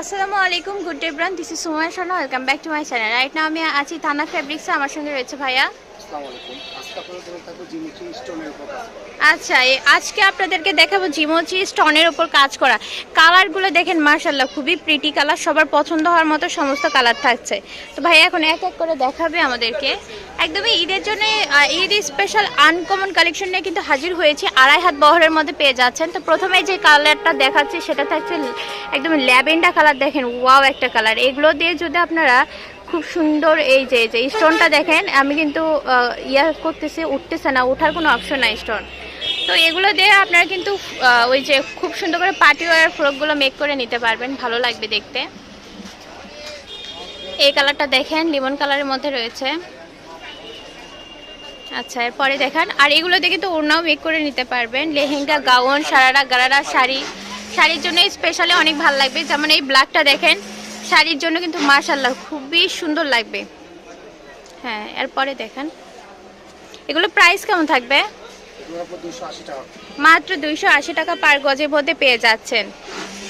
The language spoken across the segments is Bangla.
আসসালামু আলাইকুম, good day brand this is Sumaiya Shana welcome back to my channel right now আমি আছি থানা ফেব্রিক্সে, আমার সঙ্গে রয়েছে ভাইয়া। উপর আচ্ছা আজকে আপনাদেরকে দেখাবো জিমোচি স্টোনের ওপর কাজ করা। কালারগুলো দেখেন মার্শাল্লাহ খুবই প্রিটি কালার, সবার পছন্দ হওয়ার মতো সমস্ত কালার থাকছে। তো ভাই, এখন এক এক করে দেখাবে আমাদেরকে। একদমই ঈদের জন্য ঈদ স্পেশাল আনকমন কালেকশন নিয়ে কিন্তু হাজির হয়েছি। আড়াই হাত বহরের মধ্যে পেয়ে যাচ্ছেন। তো প্রথমে যে কালারটা দেখাচ্ছি, সেটা থাকছে একদম ল্যাভেন্ডার কালার। দেখেন, ওয়াও একটা কালার। এগুলো দিয়ে যদি আপনারা খুব সুন্দর এই যে যে স্টোনটা দেখেন, আমি কিন্তু ইয়া করতেছি, উঠতেছে না ওঠার কোনো অপশন নাই স্টোন তো এগুলো দিয়ে আপনারা কিন্তু ওই যে খুব সুন্দর করে পার্টি ওয়ার ফ্রকগুলো মেক করে নিতে পারবেন, ভালো লাগবে দেখতে। এই কালারটা দেখেন, লিমন কালারের মধ্যে রয়েছে। আচ্ছা এরপরে দেখান, আর এগুলো দিয়ে কিন্তু ওড়নাও মেক করে নিতে পারবেন, লেহেঙ্গা, গাউন, সারারা, গারারা শাড়ি। শাড়ির জন্য স্পেশালি অনেক ভালো লাগবে, যেমন এই ব্ল্যাকটা দেখেন শাড়ির জন্য কিন্তু মাশাল্লাহ খুবই সুন্দর লাগবে। হ্যাঁ এরপরে দেখেন। এগুলো প্রাইস কেমন থাকবে? মাত্র দুইশো আশি টাকা পার গজের মধ্যে পেয়ে যাচ্ছেন।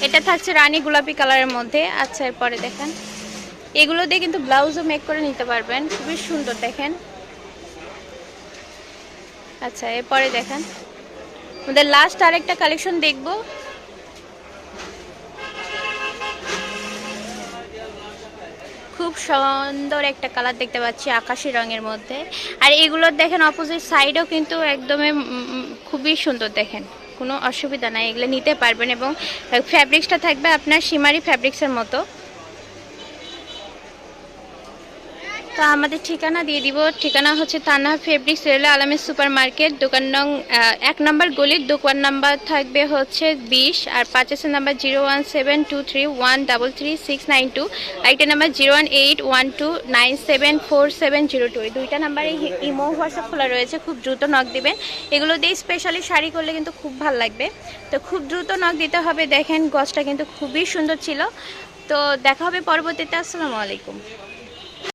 এটা থাকছে রানী গোলাপি কালারের মধ্যে। আচ্ছা এরপরে দেখেন। এগুলো দিয়ে কিন্তু ব্লাউজও মেক করে নিতে পারবেন। খুবই সুন্দর, দেখেন। আচ্ছা এরপরে দেখেন। আমাদের লাস্ট আরেকটা কালেকশন দেখব। খুব সুন্দর একটা কালার দেখতে পাচ্ছি আকাশি রঙের মধ্যে। আর এগুলোর দেখেন অপোজিট সাইডও কিন্তু একদমই খুবই সুন্দর দেখেন। কোনো অসুবিধা নাই, এগুলো নিতে পারবেন এবং ফ্যাব্রিক্সটা থাকবে আপনার সিমারি ফ্যাব্রিক্সের মতো। তো আমাদের ঠিকানা দিয়ে দিব। ঠিকানা হচ্ছে তানা ফেব্রিক রেলে আলামের সুপার মার্কেট দোকান নং এক নম্বর গলির দোকান নাম্বার থাকবে হচ্ছে বিশ আর পাঁচেসের number zero one seven two three one double three six nine two আরেকটা number zero one eight one two nine seven four seven zero two. দুইটা নাম্বারে ইমো, হোয়াটসঅ্যাপ খোলা রয়েছে। খুব দ্রুত নক দিবেন। এগুলো দিয়ে স্পেশালি শাড়ি করলে কিন্তু খুব ভালো লাগবে। তো খুব দ্রুত নক দিতে হবে। দেখেন গছটা কিন্তু খুবই সুন্দর ছিল। তো দেখা হবে পরবর্তীতে। আসসালামু আলাইকুম।